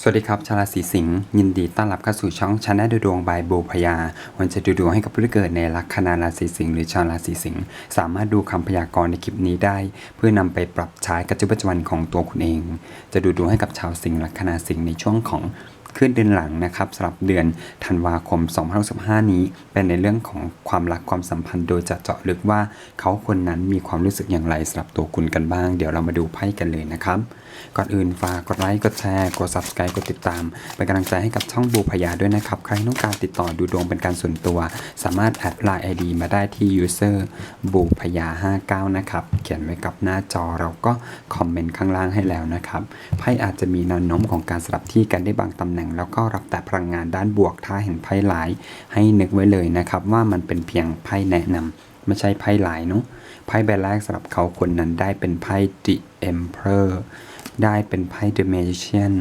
สวัสดีครับ ชาวราศีสิงห์ยินดีต้อนรับเข้าสู่ช่องชาแนลดูดวงบายบูพยา วันจะดูดวงให้กับผู้ที่เกิดในลัคนาราศีสิงห์หรือชาวราศีสิงห์สามารถดูคำพยากรณ์ในคลิปนี้ได้ เพื่อนำไปปรับใช้กับชีวิตประจำวันของตัวคุณเอง จะดูดวงให้กับชาวสิงห์ลัคนาสิงห์ในช่วงของ ขึ้นเดือนหลังนะครับสำหรับเดือนธันวาคม2065 นี้ เป็นในเรื่องของความรักความสัมพันธ์โดยจะเจาะลึกว่าเขาคนนั้นมีความรู้สึกอย่างไรสำหรับตัวคุณกันบ้าง เดี๋ยวเรามาดูไพ่กันเลยนะครับ ก่อนอื่นฝากกดไลค์กดแชร์กด subscribe กดติดตาม เป็นกำลังใจให้กับช่องบูพยาด้วยนะครับ ใครต้องการติดต่อดูดวงเป็นการส่วนตัว สามารถแอดไลน์ ID มาได้ที่ user บูพยา59 นะครับ เขียนไว้กับหน้าจอเราก็คอมเมนต์ข้างล่างให้แล้วนะครับไพ่อาจจะมีแนวโน้มของการสลับที่กันได้บางตำแหน่งแล้วก็รับแต่พลังงานด้านบวกถ้าเห็นไพ่หลาย ให้นึกไว้เลยนะครับ ว่ามันเป็นเพียงไพ่แนะนำไม่ใช่ไพ่หลายเนาะไพ่ใบแรกสำหรับเขาคนนั้นได้เป็นไพ่ The Emperor ได้เป็นไพ่ The Magician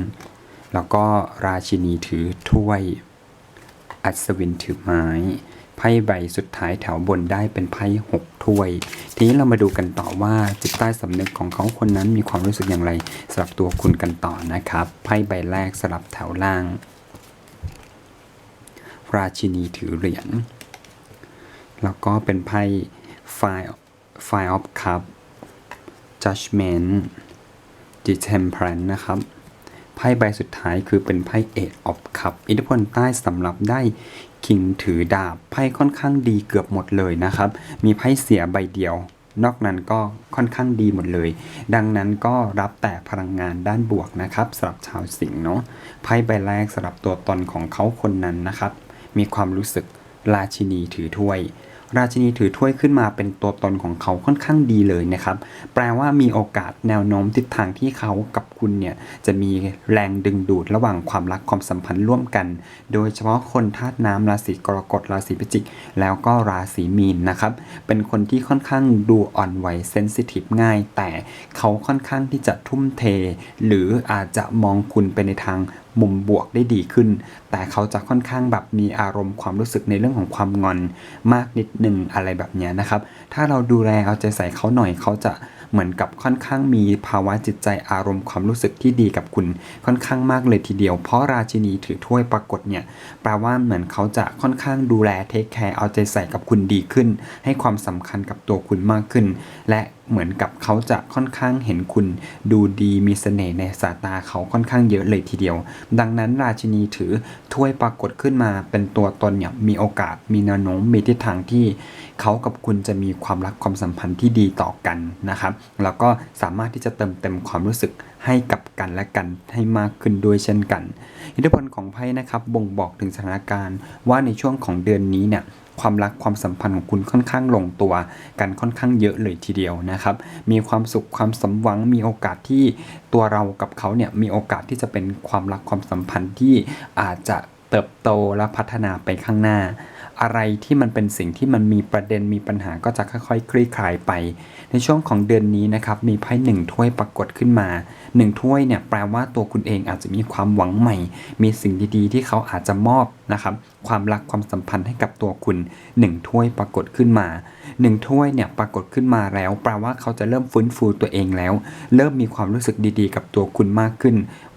แล้วก็ราชินีถือถ้วย อัศวินถือไม้ ไพ่ใบสุดท้ายแถวบนได้เป็นไพ่หกถ้วย ทีนี้เรามาดูกันต่อว่าจิตใต้สำนึกของเขาคนนั้นมีความรู้สึกอย่างไรสำหรับตัวคุณกันต่อนะครับไพ่ใบแรกสลับแถวล่าง ราชินีถือเหรียญแล้วก็เป็นไพ่ Five Five of Cup Judgment The Temperance นะครับไพ่ใบสุดท้ายคือเป็นไพ่ Eight of Cup อิทธิพลใต้สำหรับได้ คิงถือดาบไพ่ค่อนข้างดีเกือบหมดเลยนะครับ มีไพ่เสียใบเดียว นอกนั้นก็ค่อนข้างดีหมดเลย ดังนั้นก็รับแต่พลังงานด้านบวกนะครับสำหรับชาวสิงห์เนาะไพ่ใบแรกสำหรับตัวตนของเขาคนนั้นนะครับ มีความรู้สึกราชินีถือถ้วย ราชินีถือถ้วยขึ้นมาเป็นตัวตนของเขาค่อนข้างดีเลยนะครับ แปลว่ามีโอกาสแนวโน้มทิศทางที่เขากับคุณเนี่ยจะมีแรงดึงดูดระหว่างความรักความสัมพันธ์ร่วมกัน โดยเฉพาะคนธาตุน้ำราศีกรกฎราศีพิจิก แล้วก็ราศีมีนนะครับ เป็นคนที่ค่อนข้างดูอ่อนไหวเซนซิทีฟง่าย แต่เขาค่อนข้างที่จะทุ่มเท หรืออาจจะมองคุณไปในทาง มุมบวกได้ดีขึ้น แต่เขาจะค่อนข้างแบบมีอารมณ์ความรู้สึกในเรื่องของความงอนมากนิดนึงอะไรแบบนี้นะครับ ถ้าเราดูแลเอาใจใส่เขาหน่อยเขาจะเหมือนกับค่อนข้างมีภาวะจิตใจอารมณ์ความรู้สึกที่ดีกับคุณค่อนข้างมากเลยทีเดียว เพราะราชินีถือถ้วยปรากฏเนี่ยแปลว่าเหมือนเขาจะค่อนข้างดูแลเทคแคร์เอาใจใส่กับคุณดีขึ้น ให้ความสำคัญกับตัวคุณมากขึ้น และเหมือนกับเขาจะค่อนข้างเห็นคุณดูดีมีเสน่ห์ในสายตาเขาค่อนข้างเยอะเลยทีเดียว ดังนั้นราชินีถือถ้วยปรากฏขึ้นมาเป็นตัวตนเนี่ยมีโอกาสมีแนวโน้มมีทิศทางที่เขากับคุณจะมีความรักความสัมพันธ์ที่ดีต่อกันนะครับ แล้วก็สามารถที่จะเติมเต็มความรู้สึก ให้กับกันและกันให้มากขึ้นด้วยเช่นกัน อิทธิพลของไพ่นะครับบ่งบอกถึงสถานการณ์ว่าในช่วงของเดือนนี้เนี่ยความรักความสัมพันธ์ของคุณค่อนข้างลงตัว กันค่อนข้างเยอะเลยทีเดียวนะครับ มีความสุขความสมหวังมีโอกาสที่ตัวเรากับเขาเนี่ยมีโอกาสที่จะเป็นความรักความสัมพันธ์ที่อาจจะเติบโตและพัฒนาไปข้างหน้า อะไรที่มันเป็นสิ่งที่มันมีประเด็นมีปัญหาก็จะค่อยๆ คลี่คลายไป ในช่วงของเดือนนี้นะครับมีไพ่หนึ่งถ้วยปรากฏขึ้นมาหนึ่งถ้วยเนี่ยแปลว่าตัวคุณเองอาจจะมีความหวังใหม่ มีสิ่งดีๆ ที่เขาอาจจะมอบนะครับความรักความสัมพันธ์ให้กับตัวคุณหนึ่งถ้วยปรากฏขึ้นมาหนึ่งถ้วยเนี่ยปรากฏขึ้นมาแล้ว แปลว่าเขาจะเริ่มฟื้นฟูตัวเองแล้ว เริ่มมีความรู้สึกดีๆ กับตัวคุณมากขึ้น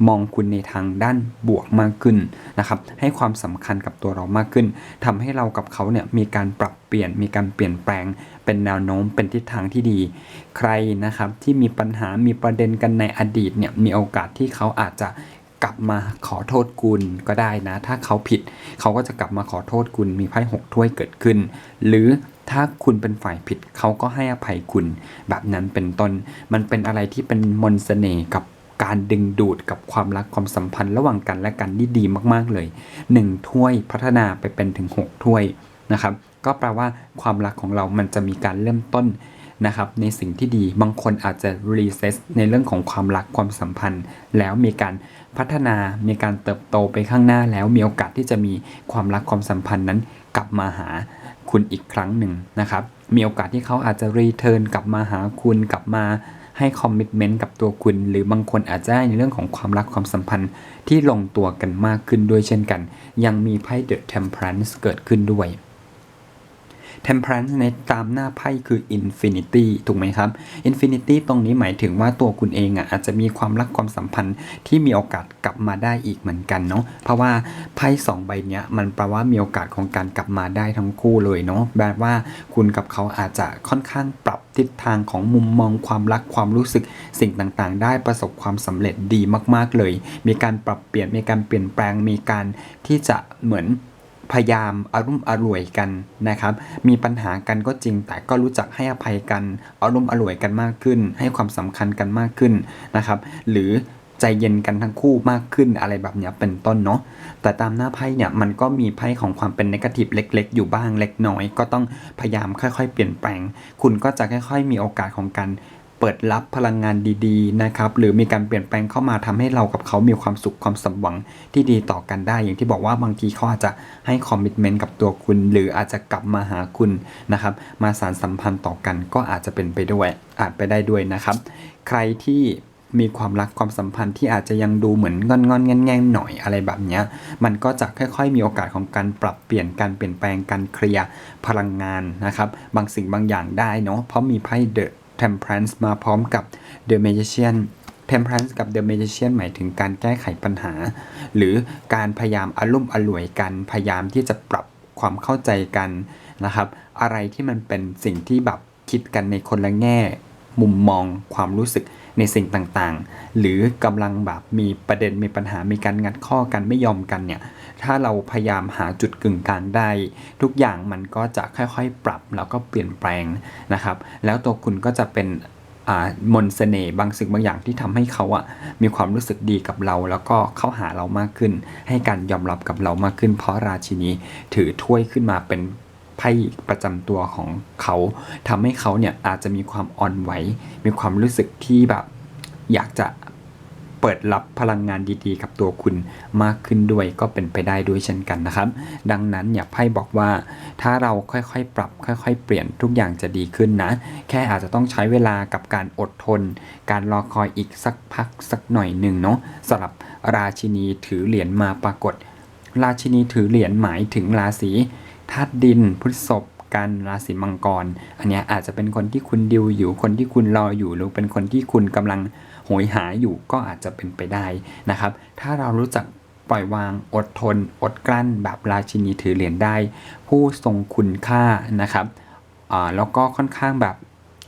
มองคุณในทางด้านบวกมากขึ้นนะครับ ให้ความสำคัญกับตัวเรามากขึ้นทำให้เรากับเขาเนี่ยมีการปรับเปลี่ยน มีการเปลี่ยนแปลง เป็นแนวโน้ม เป็นทิศทางที่ดี ใครนะครับที่มีปัญหา มีประเด็นกันในอดีตเนี่ย มีโอกาสที่เขาอาจจะกลับมาขอโทษคุณก็ได้นะ ถ้าเขาผิด เขาก็จะกลับมาขอโทษคุณ มีไพ่หกถ้วยเกิดขึ้น หรือถ้าคุณเป็นฝ่ายผิดเขาก็ให้อภัยคุณ แบบนั้นเป็นต้น มันเป็นอะไรที่เป็นมนต์เสน่ห์กับ การดึงดูดกับความรักความสัมพันธ์ระหว่างกันและกันที่ดีมาก ๆ เลยหนึ่งถ้วยพัฒนาไปเป็นถึงหกถ้วยนะครับ ก็แปลว่าความรักของเรามันจะมีการเริ่มต้นนะครับในสิ่งที่ดีบางคนอาจจะรีเซ็ตในเรื่องของความรักความสัมพันธ์ แล้วมีการพัฒนามีการเติบโตไปข้างหน้าแล้วมีโอกาสที่จะมีความรักความสัมพันธ์นั้น กลับมาหาคุณอีกครั้งหนึ่งนะครับ มีโอกาสที่เขาอาจจะรีเทิร์นกลับมาหาคุณกลับมา ให้คอมมิชเมนต์กับตัวคุณ หรือบางคนอาจจะได้ในเรื่องของความรักความสัมพันธ์ที่ลงตัวกันมากขึ้นด้วยเช่นกัน ยังมีไพ่เดอะเทมเพลนซ์เกิดขึ้นด้วย Temperance ในตามหน้าไพ่คือ Infinity ถูกไหมครับ Infinity ตรงนี้หมายถึงว่าตัวคุณเองอะอาจจะมีความรักความสัมพันธ์ที่มีโอกาสกลับมาได้อีกเหมือนกันเนาะเพราะว่าไพ่สองใบเนี้ยมันแปลว่ามีโอกาสของการกลับมาได้ทั้งคู่เลยเนาะแบบว่าคุณกับเขาอาจจะค่อนข้างปรับทิศทางของมุมมองความรักความรู้สึกสิ่งต่างๆ ได้ประสบความสำเร็จดีมาก ๆเลย มีการปรับเปลี่ยนมีการเปลี่ยนแปลงมีการที่จะเหมือน พยายามอารุ่มอร่วยกันนะครับ มีปัญหากันก็จริง แต่ก็รู้จักให้อภัยกันอารุ่มอร่วยกันมากขึ้น ให้ความสำคัญกันมากขึ้นนะครับ หรือใจเย็นกันทั้งคู่มากขึ้นอะไรแบบเนี้ยเป็นต้นเนาะแต่ตามหน้าไพ่เนี่ยมันก็มีไพ่ของความเป็นนกาทีฟเล็ก ๆ อยู่บ้างเล็กน้อย ก็ต้องพยายามค่อย ๆ เปลี่ยนแปลง คุณก็จะค่อย ๆ มีโอกาสของการ เปิดรับพลังงานดีๆนะครับหรือมีการเปลี่ยนแปลงเข้ามาทำให้เรากับเขามีความสุขความสมหวังที่ดีต่อกันได้ อย่างที่บอกว่าบางทีเขาอาจจะให้คอมมิชเมนต์กับตัวคุณ หรืออาจจะกลับมาหาคุณนะครับ มาสารสัมพันธ์ต่อกันก็อาจจะเป็นไปด้วยอาจไปได้ด้วยนะครับ ใครที่มีความรักความสัมพันธ์ที่อาจจะยังดูเหมือนงอนงอนแง่งแง่หน่อยอะไรแบบเนี้ยมันก็จะค่อย ๆ มีโอกาสของการปรับเปลี่ยนการเปลี่ยนแปลงการเคลียร์พลังงานนะครับ บางสิ่งบางอย่างได้เนาะเพราะมีไพ่ The Temperance มาพร้อมกับ The Magician Temperance กับ The Magician หมายถึงการแก้ไขปัญหา หรือการพยายามอารุ่มอร่วยกัน พยายามที่จะปรับความเข้าใจกันนะครับ อะไรที่มันเป็นสิ่งที่แบบคิดกันในคนละแง่ มุมมองความรู้สึกในสิ่งต่างๆ หรือกำลังแบบมีประเด็นมีปัญหามีการงัดข้อกันไม่ยอมกันเนี่ยถ้าเราพยายามหาจุดกึ่งกลางได้ ทุกอย่างมันก็จะค่อยๆ ปรับแล้วก็เปลี่ยนแปลงนะครับ แล้วตัวคุณก็จะเป็นมนต์เสน่ห์บางสิ่งบางอย่างที่ทำให้เขาอะมีความรู้สึกดีกับเรา แล้วก็เข้าหาเรามากขึ้น ให้การยอมรับกับเรามากขึ้น เพราะราชินีถือถ้วยขึ้นมาเป็น ไพ่ประจำตัวของเขาทำให้เขาเนี่ยอาจจะมีความอ่อนไหว มีความรู้สึกที่แบบอยากจะเปิดรับพลังงานดีๆ กับตัวคุณมากขึ้นด้วยก็เป็นไปได้ด้วยเช่นกันนะครับ ดังนั้นเนี่ยไพ่บอกว่า ถ้าเราค่อยๆ ปรับ ค่อย ๆ เปลี่ยนทุกอย่างจะดีขึ้นนะ แค่อาจจะต้องใช้เวลากับการอดทน การรอคอยอีกสักพักสักหน่อยหนึ่งเนาะสำหรับราชินีถือเหรียญมาปรากฏ ราชินีถือเหรียญหมายถึงราศี ธาตุดินพฤษภกันราศีมังกร อันนี้อาจจะเป็นคนที่คุณดิวอยู่คนที่คุณรออยู่ หรือเป็นคนที่คุณกำลังโหยหาอยู่ก็อาจจะเป็นไปได้นะครับ ถ้าเรารู้จักปล่อยวางอดทน อดกลั้น แบบราชินีถือเหรียญได้ ผู้ทรงคุณค่านะครับแล้วก็ค่อนข้างแบบ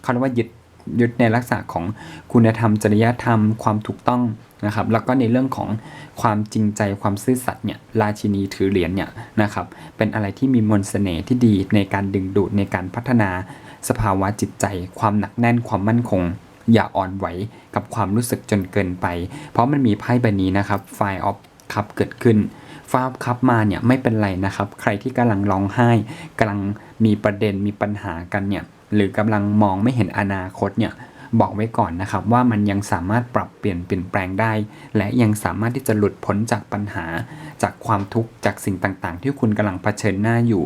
เขาเรียกว่ายึด ยึดในลักษณะของคุณธรรม จริยธรรม ความถูกต้องนะครับ แล้วก็ในเรื่องของความจริงใจความซื่อสัตย์เนี่ยราชินีถือเหรียญเนี่ยนะครับ เป็นอะไรที่มีมนต์เสน่ห์ที่ดีในการดึงดูดในการพัฒนาสภาวะจิตใจ ความหนักแน่นความมั่นคง อย่าอ่อนไหวกับความรู้สึกจนเกินไป เพราะมันมีไพ่ใบนี้นะครับไฟออฟคัพเกิดขึ้นฟออฟคัพมาเนี่ยไม่เป็นไรนะครับ ใครที่กำลังร้องไห้กำลังมีประเด็นมีปัญหากันเนี่ย หรือกำลังมองไม่เห็นอนาคตเนี่ยบอกไว้ก่อนนะครับว่ามันยังสามารถปรับเปลี่ยนเปลี่ยนแปลงได้ และยังสามารถที่จะหลุดพ้นจากปัญหา จากความทุกข์จากสิ่งต่างๆ ที่คุณกำลังเผชิญหน้าอยู่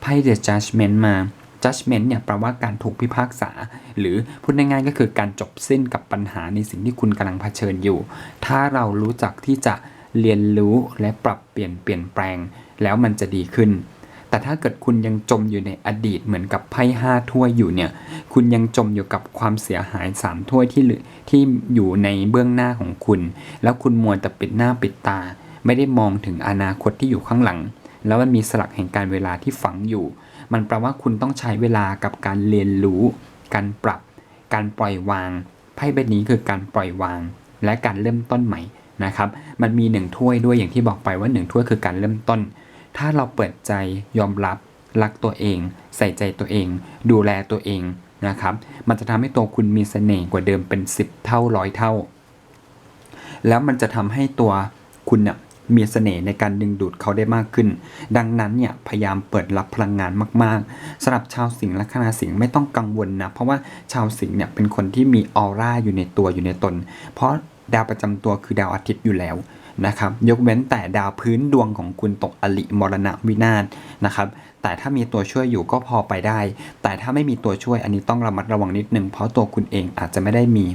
ไพ่ The Judgment มา judgment เนี่ยแปลว่าการถูกพิพากษา หรือพูดง่ายๆก็คือการจบสิ้นกับปัญหาในสิ่งที่คุณกำลังเผชิญอยู่ ถ้าเรารู้จักที่จะเรียนรู้และปรับเปลี่ยนเปลี่ยนแปลง แล้วมันจะดีขึ้น แต่ถ้าเกิดคุณยังจมอยู่ในอดีตเหมือนกับไพ่ห้าถ้วยอยู่เนี่ย คุณยังจมอยู่กับความเสียหายสามถ้วยที่ที่อยู่ในเบื้องหน้าของคุณ แล้วคุณมัวแต่ปิดหน้าปิดตา ไม่ได้มองถึงอนาคตที่อยู่ข้างหลัง แล้วมันมีสลักแห่งการเวลาที่ฝังอยู่ มันแปลว่าคุณต้องใช้เวลากับการเรียนรู้ การปรับ การปล่อยวางไพ่ใบนี้คือการปล่อยวาง และการเริ่มต้นใหม่นะครับ มันมีหนึ่งถ้วยด้วยอย่างที่บอกไปว่าหนึ่งถ้วยคือการเริ่มต้น ถ้าเราเปิดใจยอมรับ รักตัวเอง ใส่ใจตัวเอง ดูแลตัวเองนะครับ มันจะทำให้ตัวคุณมีเสน่ห์กว่าเดิมเป็น 10 เท่าร้อยเท่า แล้วมันจะทำให้ตัวคุณเนี่ยมีเสน่ห์ในการดึงดูดเขาได้มากขึ้น ดังนั้นเนี่ยพยายามเปิดรับพลังงานมากๆสำหรับชาวสิงห์ละคณาสิงห์ไม่ต้องกังวลนะ เพราะว่าชาวสิงห์เนี่ยเป็นคนที่มีออร่าอยู่ในตัวอยู่ในตน เพราะดาวประจำตัวคือดาวอาทิตย์อยู่แล้ว นะครับยกเว้นแต่ดาวพื้นดวงของคุณตกอลิมรณะวินาศนะครับแต่ถ้ามีตัวช่วยอยู่ก็พอไปได้ แต่ถ้าไม่มีตัวช่วยอันนี้ต้องระมัดระวังนิดนึงเพราะตัวคุณเองอาจจะไม่ได้มี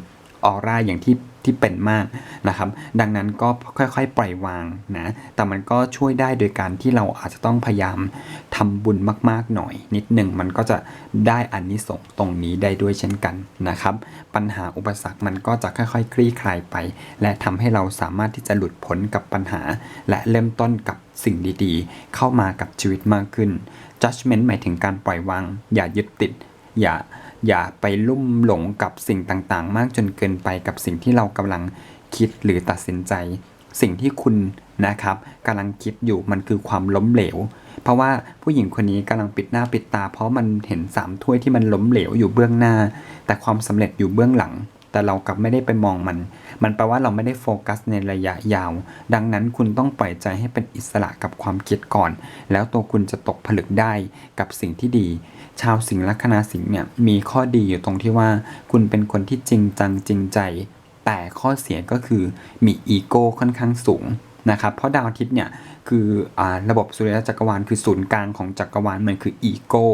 ออร่าอย่างที่ที่เป็นมากนะครับ ดังนั้นก็ค่อยๆ ปล่อยวางนะ แต่มันก็ช่วยได้โดยการที่เราอาจจะต้องพยายามทำบุญมากๆหน่อย นิดหนึ่งมันก็จะได้อานิสงส์ตรงนี้ได้ด้วยเช่นกันนะครับ ปัญหาอุปสรรคมันก็จะค่อยๆ คลี่คลายไป และทำให้เราสามารถที่จะหลุดพ้นกับปัญหา และเริ่มต้นกับสิ่งดีๆ เข้ามากับชีวิตมากขึ้น judgment หมายถึงการปล่อยวาง อย่ายึดติด อย่า อย่าไปลุ่มหลงกับสิ่งต่างๆ มากจนเกินไปกับสิ่งที่เรากำลังคิดหรือตัดสินใจ สิ่งที่คุณนะครับกำลังคิดอยู่มันคือความล้มเหลว เพราะว่าผู้หญิงคนนี้กำลังปิดหน้าปิดตา เพราะมันเห็นสามถ้วยที่มันล้มเหลวอยู่เบื้องหน้า แต่ความสำเร็จอยู่เบื้องหลัง แต่เรากลับไม่ได้ไปมองมัน มันแปลว่าเราไม่ได้โฟกัสในระยะยาว ดังนั้นคุณต้องปล่อยใจให้เป็นอิสระกับความคิดก่อน แล้วตัวคุณจะตกผลึกได้กับสิ่งที่ดี ชาวสิงห์ลัคนาสิงห์เนี่ยมีข้อดีอยู่ตรงที่ว่า คุณเป็นคนที่จริงจังจริงใจ แต่ข้อเสียก็คือมีอีโก้ค่อนข้างสูงนะครับเพราะดาวอาทิตย์เนี่ยคืออระบบสุริยะจักรวาลคือศูนย์กลางของจักรวาลมันคืออีโก้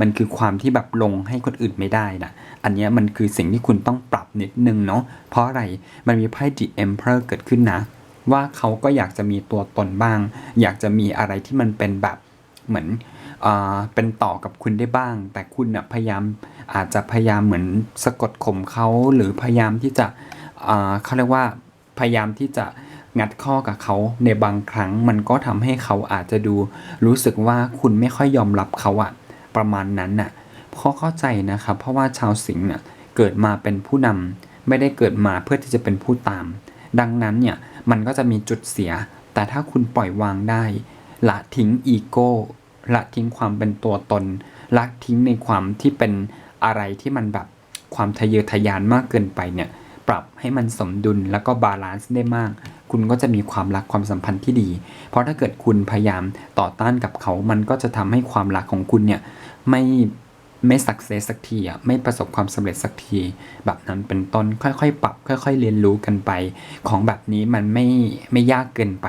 มันคือความที่แบบลงให้คนอื่นไม่ได้นะอันนี้มันคือสิ่งที่คุณต้องปรับนิดนึงเนาะเพราะอะไรมันมีไพ่ The Emperor เกิดขึ้นนะ ว่าเขาก็อยากจะมีตัวตนบ้าง อยากจะมีอะไรที่มันเป็นแบบ เหมือนเป็นต่อกับคุณได้บ้าง แต่คุณนะพยายามอาจจะพยายามเหมือนสะกดข่มเขาหรือพยายามที่จะเขาเรียกว่าพยายามที่จะงัดข้อกับเขาในบางครั้งมันก็ทำให้เขาอาจจะดูรู้สึกว่าคุณไม่ค่อยยอมรับเขาอะประมาณนั้นน่ะเพราะเข้าใจนะครับ เพราะว่าชาวสิงห์เนี่ยเกิดมาเป็นผู้นำไม่ได้เกิดมาเพื่อที่จะเป็นผู้ตาม ดังนั้นเนี่ยมันก็จะมีจุดเสีย แต่ถ้าคุณปล่อยวางได้ละทิ้งอีโก้ ละทิ้งความเป็นตัวตน ละทิ้งในความที่เป็นอะไรที่มันแบบความทะเยอทะยานมากเกินไปเนี่ย ปรับให้มันสมดุลแล้วก็บาลานซ์ได้มาก คุณก็จะมีความรักความสัมพันธ์ที่ดี เพราะถ้าเกิดคุณพยายามต่อต้านกับเขา มันก็จะทำให้ความรักของคุณเนี่ยไม่ไม่สักเซสสักทีอะไม่ประสบความสำเร็จสักที แบบนั้นเป็นต้นค่อยๆ ปรับ ค่อย ๆ เรียนรู้กันไป ของแบบนี้มันไม่ไม่ยากเกินไป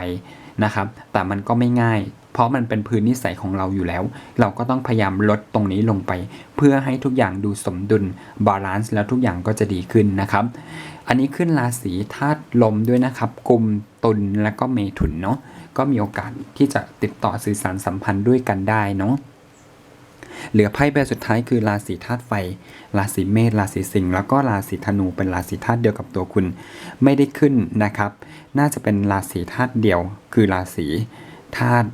นะครับ แต่มันก็ไม่ง่าย เพราะมันเป็นพื้นนิสัยของเราอยู่แล้ว เราก็ต้องพยายามลดตรงนี้ลงไป เพื่อให้ทุกอย่างดูสมดุลบาลานซ์แล้วทุกอย่างก็จะดีขึ้นนะครับ อันนี้ขึ้นราศีธาตุลมด้วยนะครับกลุ่มตุลและก็เมถุนเนาะก็มีโอกาสที่จะติดต่อสื่อสารสัมพันธ์ด้วยกันได้เนาะเหลือไพ่ใบสุดท้ายคือราศีธาตุไฟ ราศีเมษ ราศีสิงห์ แล้วก็ราศีธนูเป็นราศีธาตุเดียวกับตัวคุณ ไม่ได้ขึ้นนะครับ น่าจะเป็นราศีธาตุเดียว คือราศีธาตุ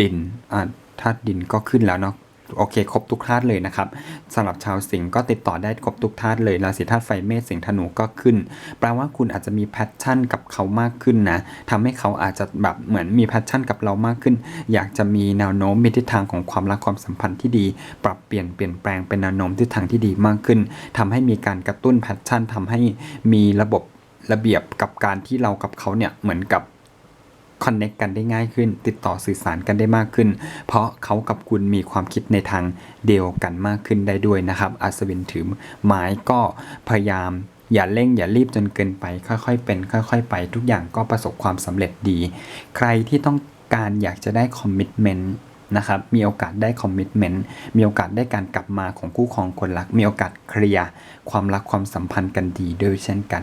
ดินอ่าธาตุดินก็ขึ้นแล้วเนาะโอเค ครบทุกธาตุเลยนะครับสำหรับชาวสิงห์ก็ติดต่อได้ครบทุกธาตุเลยราศีธาตุไฟเมษสิงห์ธนูก็ขึ้น แปลว่าคุณอาจจะมีแพชชั่นกับเขามากขึ้นนะทำให้เขาอาจจะแบบเหมือนมีแพชชั่นกับเรามากขึ้น อยากจะมีแนวโน้มมีทิศทางของความรักความสัมพันธ์ที่ดี ปรับเปลี่ยนเปลี่ยนแปลงเป็นแนวโน้มทิศทางที่ดีมากขึ้นทำให้มีการกระตุ้นแพชชั่นทำให้มีระบบระเบียบกับการที่เรากับเขาเนี่ยเหมือนกับ คอนเน็กกันได้ง่ายขึ้น ติดต่อสื่อสารกันได้มากขึ้น เพราะเขากับคุณมีความคิดในทางเดียวกันมากขึ้นได้ด้วยนะครับ อัศวินถือไม้ก็พยายามอย่าเร่งอย่ารีบจนเกินไป ค่อยๆเป็น ค่อย ๆ ไปทุกอย่างก็ประสบความสำเร็จดี ใครที่ต้องการอยากจะได้คอมมิชเมนต์นะครับมีโอกาสได้คอมมิชเมนต์มีโอกาสได้การกลับมาของคู่ครองคนรัก มีโอกาสเคลียร์ความรักความสัมพันธ์กันดีด้วยเช่นกัน